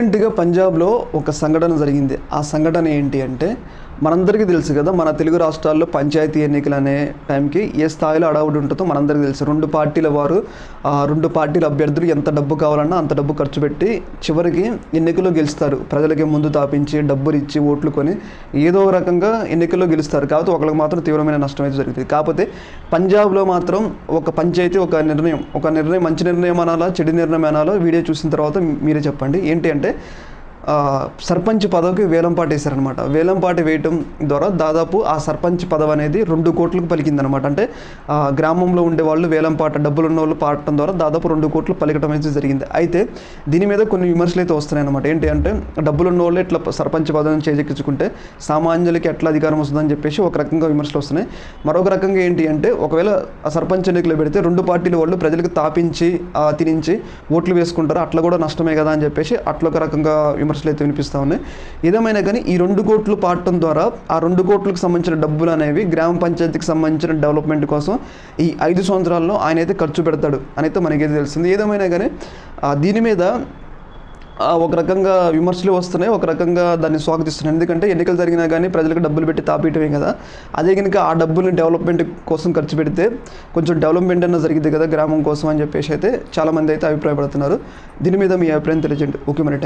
రీసెంట్గా పంజాబ్లో ఒక సంఘటన జరిగింది. ఆ సంఘటన ఏంటి అంటే మనందరికీ తెలుసు కదా మన తెలుగు రాష్ట్రాల్లో పంచాయతీ ఎన్నికలు అనే టైంకి ఏ స్థాయిలో అడవుడు ఉంటుందో మనందరికీ తెలుసు. రెండు పార్టీల వారు ఆ రెండు పార్టీల అభ్యర్థులు ఎంత డబ్బు కావాలన్నా అంత డబ్బు ఖర్చు పెట్టి చివరికి ఎన్నికల్లో గెలుస్తారు. ప్రజలకి ముందు తాపించి డబ్బులు ఇచ్చి ఓట్లు కొని ఏదో రకంగా ఎన్నికల్లో గెలుస్తారు. కాబట్టి ఒకరికి మాత్రం తీవ్రమైన నష్టం అయితే జరుగుతుంది. కాకపోతే పంజాబ్లో మాత్రం ఒక పంచాయతీ ఒక నిర్ణయం ఒక నిర్ణయం మంచి నిర్ణయం అనాలా చెడు నిర్ణయం అనాలో వీడియో చూసిన తర్వాత మీరే చెప్పండి. ఏంటి అంటే సర్పంచ్ పదవికి వేలంపాట వేశారనమాట వేలంపాట వేయటం ద్వారా దాదాపు ఆ సర్పంచ్ పదవి అనేది రెండు కోట్లకు పలికిందనమాట అంటే గ్రామంలో ఉండే వాళ్ళు వేలంపాట డబ్బులు ఉన్న వాళ్ళు పాడటం ద్వారా దాదాపు రెండు కోట్లు పలికటం అయితే జరిగింది. అయితే దీని మీద కొన్ని విమర్శలు అయితే వస్తున్నాయి అనమాట ఏంటి అంటే డబ్బులు ఉన్న వాళ్ళు ఇట్లా సర్పంచ్ పదవిని చేజెక్కించుకుంటే సామాన్యులకి ఎట్లా అధికారం వస్తుందని చెప్పేసి ఒక రకంగా విమర్శలు వస్తున్నాయి. మరొక రకంగా ఏంటి అంటే ఒకవేళ సర్పంచ్ ఎన్నికలు పెడితే రెండు పార్టీల వాళ్ళు ప్రజలకు తాపించి తినించి ఓట్లు వేసుకుంటారు. అట్లా కూడా నష్టమే కదా అని చెప్పేసి అట్లా ఒక రకంగా విమర్శలు అయితే వినిపిస్తూ ఉన్నాయి. ఏదేమైనా కానీ ఈ రెండు కోట్లు పాడటం ద్వారా ఆ రెండు కోట్లకు సంబంధించిన డబ్బులు అనేవి గ్రామ పంచాయతీకి సంబంధించిన డెవలప్మెంట్ కోసం ఈ ఐదు సంవత్సరాల్లో ఆయన అయితే ఖర్చు పెడతాడు అని అయితే మనకైతే తెలిసింది ఏదేమైనా కానీ దీని మీద ఒక రకంగా విమర్శలు వస్తున్నాయి. ఒక రకంగా దాన్ని స్వాగతిస్తున్నాయి. ఎందుకంటే ఎన్నికలు జరిగినా కానీ ప్రజలకు డబ్బులు పెట్టి తాపేయటమే కదా. అదే కనుక ఆ డబ్బుల్ని డెవలప్మెంట్ కోసం ఖర్చు పెడితే కొంచెం డెవలప్మెంట్ అన్న జరిగింది కదా గ్రామం కోసం అని చెప్పేసి అయితే చాలామంది అయితే అభిప్రాయపడుతున్నారు. దీని మీద మీ అభిప్రాయం తెలియజేయండి. ఓకే మరి.